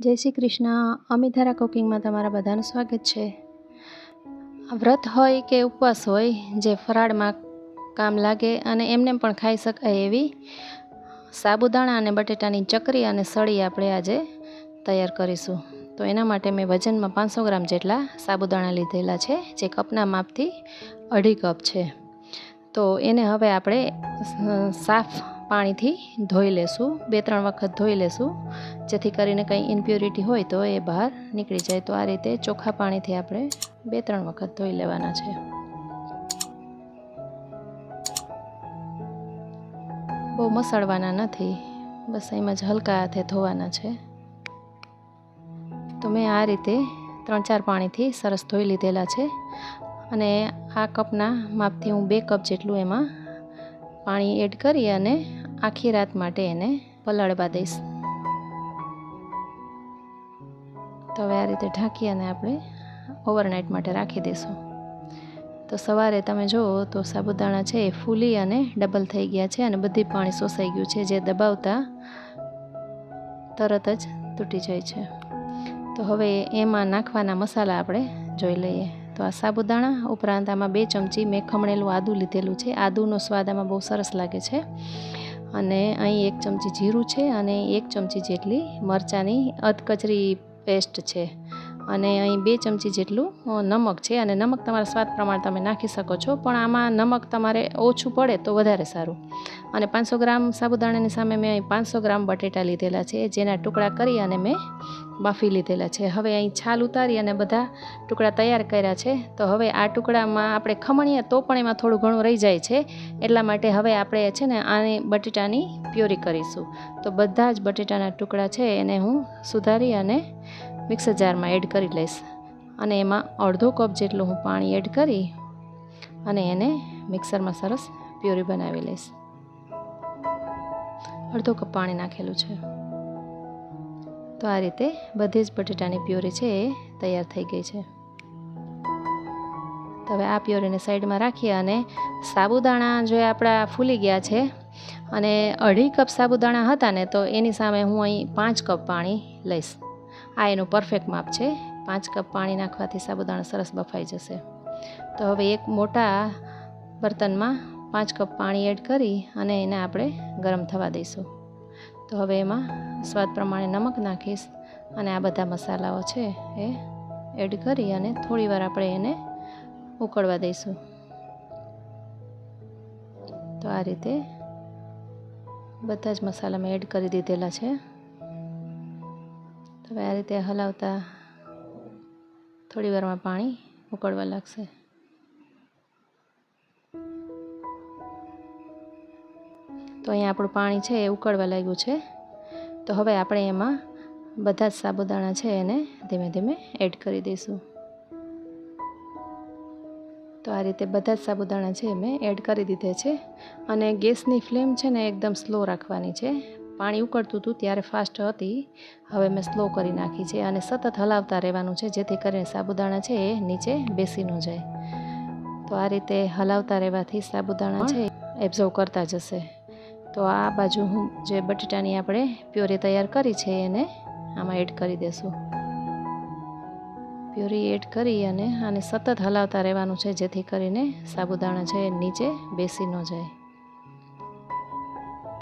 જય શ્રી કૃષ્ણ. અમિધારા કુકિંગમાં તમારા બધાનું સ્વાગત છે. વ્રત હોય કે ઉપવાસ હોય, જે ફરાળમાં કામ લાગે અને એમને પણ ખાઈ શકાય એવી સાબુદાણા અને બટેટાની ચકરી અને સળી આપણે આજે તૈયાર કરીશું. તો એના માટે મેં વજનમાં પાંચસો ગ્રામ જેટલા સાબુદાણા લીધેલા છે, જે કપના માપથી અઢી કપ છે. તો એને હવે આપણે સાફ પાણીથી ધોઈ લેશું બે ત્રણ વખત ધોઈ લેશું. જેથી કરીને કંઈ ઇમ્પ્યોરિટી હોય તો એ બહાર નીકળી જાય. તો આ રીતે ચોખ્ખા પાણીથી આપણે બે ત્રણ વખત ધોઈ લેવાના છે. બહુ મસળવાના નથી. બસ એમાં જ હલકા હાથે ધોવાના છે. તો મેં આ રીતે ત્રણ ચાર પાણીથી સરસ ધોઈ લીધેલા છે. અને આ કપના માપથી હું બે કપ જેટલું એમાં પાણી એડ કરી અને આખી રાત માટે એને પલાળવા દઈશ. તો હવે આ રીતે ઢાંકી અને આપણે ઓવરનાઇટ માટે રાખી દઈશું. તો સવારે તમે જુઓ તો સાબુદાણા છે એ ફૂલી અને ડબલ થઈ ગયા છે અને બધી પાણી શોષાઈ ગયું છે, જે દબાવતા તરત જ તૂટી જાય છે. તો હવે એમાં નાખવાના મસાલા આપણે જોઈ લઈએ. તો આ સાબુદાણા ઉપરાંત આમાં બે ચમચી મેં ખમણેલું આદું લીધેલું છે. આદુનો સ્વાદ આમાં બહુ સરસ લાગે છે. અને અહીં એક ચમચી જીરું છે અને એક ચમચી જેટલી મરચાંની અધકચરી પેસ્ટ છે. અને અહીં બે ચમચી જેટલું નમક છે અને નમક તમારા સ્વાદ પ્રમાણે તમે નાખી શકો છો. પણ આમાં નમક તમારે ઓછું પડે તો વધારે સારું. અને પાંચસો ગ્રામ સાબુદાણાની સામે મેં અહીં પાંચસો ગ્રામ બટેટા લીધેલા છે, જેના ટુકડા કરી અને મેં બાફી લીધેલા છે. હવે અહીં છાલ ઉતારી અને બધા ટુકડા તૈયાર કર્યા છે. તો હવે આ ટુકડામાં આપણે ખમણીએ તો પણ એમાં થોડું ઘણું રહી જાય છે. એટલા માટે હવે આપણે છે ને આની બટેટાની પ્યોરી કરીશું. તો બધા જ બટેટાના ટુકડા છે એને હું સુધારી અને મિક્સર જારમાં એડ કરી લઈશ. અને એમાં અડધો કપ જેટલું હું પાણી એડ કરી અને એને મિક્સરમાં સરસ પ્યોરી બનાવી લઈશ. અડધો કપ પાણી નાખેલું છે. તો આ રીતે બધી જ બટેટાની પ્યોરી છે એ તૈયાર થઈ ગઈ છે. તો હવે આ પ્યોરીને સાઈડમાં રાખીએ અને સાબુદાણા જો આપણા ફૂલી ગયા છે અને અઢી કપ સાબુદાણા હતા ને તો એની સામે હું અહીં પાંચ કપ પાણી લઈશ. આ એનું પરફેક્ટ માપ છે. પાંચ કપ પાણી નાખવાથી સાબુદાણા સરસ બફાઈ જશે. તો હવે એક મોટા બર્તનમાં પાંચ કપ પાણી એડ કરી અને એને આપણે ગરમ થવા દઈશું. તો હવે એમાં સ્વાદ પ્રમાણે નમક નાખીશ અને આ બધા મસાલાઓ છે એ એડ કરી અને થોડીવાર આપણે એને ઉકળવા દઈશું. તો આ રીતે બધા જ મસાલા મેં એડ કરી દીધેલા છે. તો હવે આ રીતે હલાવતા થોડી વારમાં પાણી ઉકળવા લાગશે. તો અહીંયા આપણું પાણી છે એ ઉકળવા લાગ્યું છે. તો હવે આપણે એમાં બધા જ સાબુદાણા છે એને ધીમે ધીમે એડ કરી દઈશું. તો આ રીતે બધા જ સાબુદાણા છે મેં એડ કરી દીધે છે. અને ગેસની ફ્લેમ છે ને એકદમ સ્લો રાખવાની છે. પાણી ઉકળતું હતું ત્યારે ફાસ્ટ હતી. હવે મેં સ્લો કરી નાખી છે અને સતત હલાવતા રહેવાનું છે, જેથી કરીને સાબુદાણા છે એ નીચે બેસી ન જાય. તો આ રીતે હલાવતા રહેવાથી સાબુદાણા છે એબ્ઝર્વ કરતા જશે. તો આ બાજુ હું જે બટેટાની આપણે પ્યોરી તૈયાર કરી છે એને આમાં એડ કરી દેશું. પ્યોરી એડ કરી અને આને સતત હલાવતા રહેવાનું છે, જેથી કરીને સાબુદાણા છે નીચે બેસી ન જાય.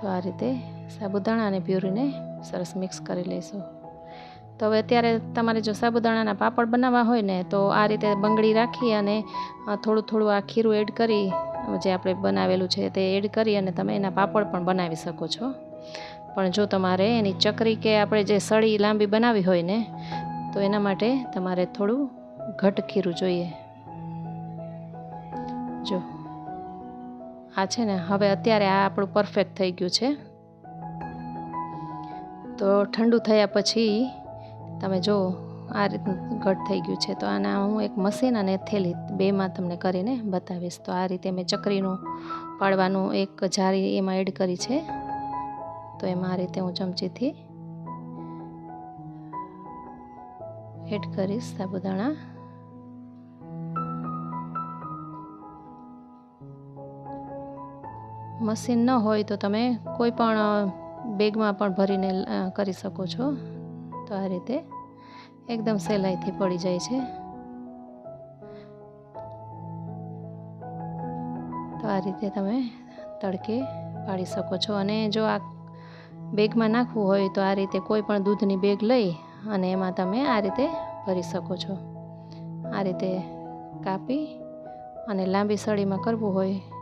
તો આ રીતે સાબુદાણા અને પ્યુરીને સરસ મિક્સ કરી લઈશું. તો હવે અત્યારે તમારે જો સાબુદાણાના પાપડ બનાવવા હોય ને, તો આ રીતે બંગડી રાખી અને થોડું થોડું આ ખીરું એડ કરી, જે આપણે બનાવેલું છે તે એડ કરી અને તમે એના પાપડ પણ બનાવી શકો છો. પણ જો તમારે એની ચકરી કે આપણે જે સળી લાંબી બનાવી હોય ને, તો એના માટે તમારે થોડું ઘટ ખીરું જોઈએ. જો. આ છે ને, હવે અત્યારે આ આપણું પરફેક્ટ થઈ ગયું છે. તો ઠંડુ થયા પછી તમે જો આ રીતનું ઘટ થઈ ગયું છે. તો આના હું એક મશીન અને થેલી બેમાં તમને કરીને બતાવીશ. તો આ રીતે મેં ચકરીનું પાડવાનું એક જારી એમાં એડ કરી છે. તો એમાં આ રીતે હું ચમચીથી એડ કરીશ સાબુદાણા. મશીન ન હોય તો તમે કોઈ પણ બેગમાં પણ ભરીને કરી શકો છો. તો આ રીતે એકદમ સહેલાઈથી પડી જાય છે. તો આ રીતે તમે તડકે પાડી શકો છો. અને જો આ બેગમાં નાખવું હોય તો આ રીતે કોઈ પણ દૂધની બેગ લઈ અને એમાં તમે આ રીતે ભરી શકો છો. આ રીતે કાપી અને લાંબી સળીમાં કરવું હોય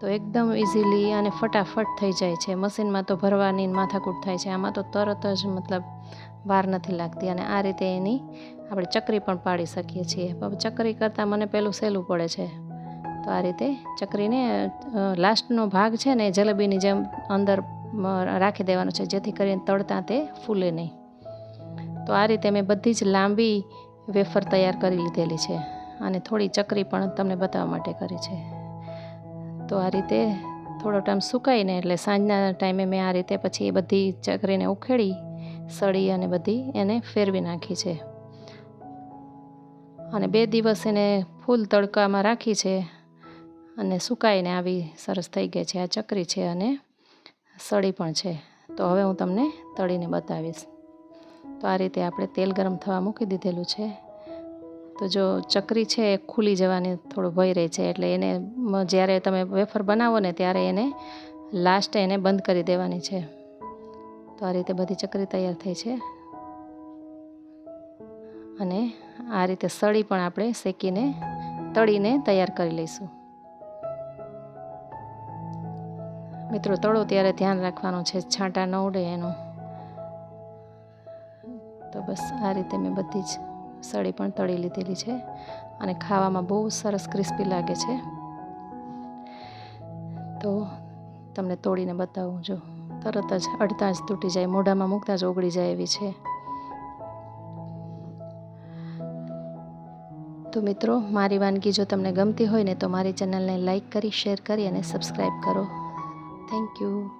તો એકદમ ઇઝીલી અને ફટાફટ થઈ જાય છે. મશીનમાં તો ભરવાની માથાકૂટ થાય છે. આમાં તો તરત જ મતલબ વાર નથી લાગતી અને આ રીતે એની આપણે ચકરી પણ પાડી શકીએ છીએ. ચકરી કરતાં મને પહેલું સહેલું પડે છે. તો આ રીતે ચકરીને લાસ્ટનો ભાગ છે ને જલેબીની જેમ અંદર રાખી દેવાનો છે. જેથી કરીને તળતાં તે ફૂલે નહીં. તો આ રીતે મેં બધી જ લાંબી વેફર તૈયાર કરી લીધેલી છે અને થોડી ચકરી પણ તમને બતાવવા માટે કરી છે. તો આ રીતે થોડો ટાઈમ સુકાઈને, એટલે સાંજના ટાઈમે મેં આ રીતે પછી એ બધી ચકરીને ઉખેડી, સળી અને બધી એને ફેરવી નાખી છે. અને બે દિવસ એને ફૂલ તડકામાં રાખી છે અને સુકાઈને આવી સરસ થઈ ગઈ છે. આ ચકરી છે અને સળી પણ છે. તો હવે હું તમને તળીને બતાવીશ. તો આ રીતે આપણે તેલ ગરમ થવા મૂકી દીધેલું છે. તો જો ચકરી છે એ ખુલી જવાની થોડો ભય રહે છે, એટલે એને જ્યારે તમે વેફર બનાવો ને ત્યારે એને લાસ્ટ એને બંધ કરી દેવાની છે. તો આ રીતે બધી ચકરી તૈયાર થઈ છે. અને આ રીતે સળી પણ આપણે શેકીને, તળીને તૈયાર કરી લઈશું. મિત્રો, તળો ત્યારે ધ્યાન રાખવાનું છે, છાંટા ન ઉડે એનું. તો બસ આ રીતે મેં બધી જ સળી પણ તળી લીધેલી છે અને ખાવામાં બહુ સરસ ક્રિસ્પી લાગે છે. તો તમને તોડીને બતાવું જો. તરત જ અડતા જ તૂટી જાય, મોઢામાં મૂકતા જ ઓગળી જાય એવી છે. તો મિત્રો, મારી વાનગી જો તમને ગમતી હોય ને તો મારી ચેનલને લાઈક કરી, શેર કરી અને સબસ્ક્રાઈબ કરો. Thank you.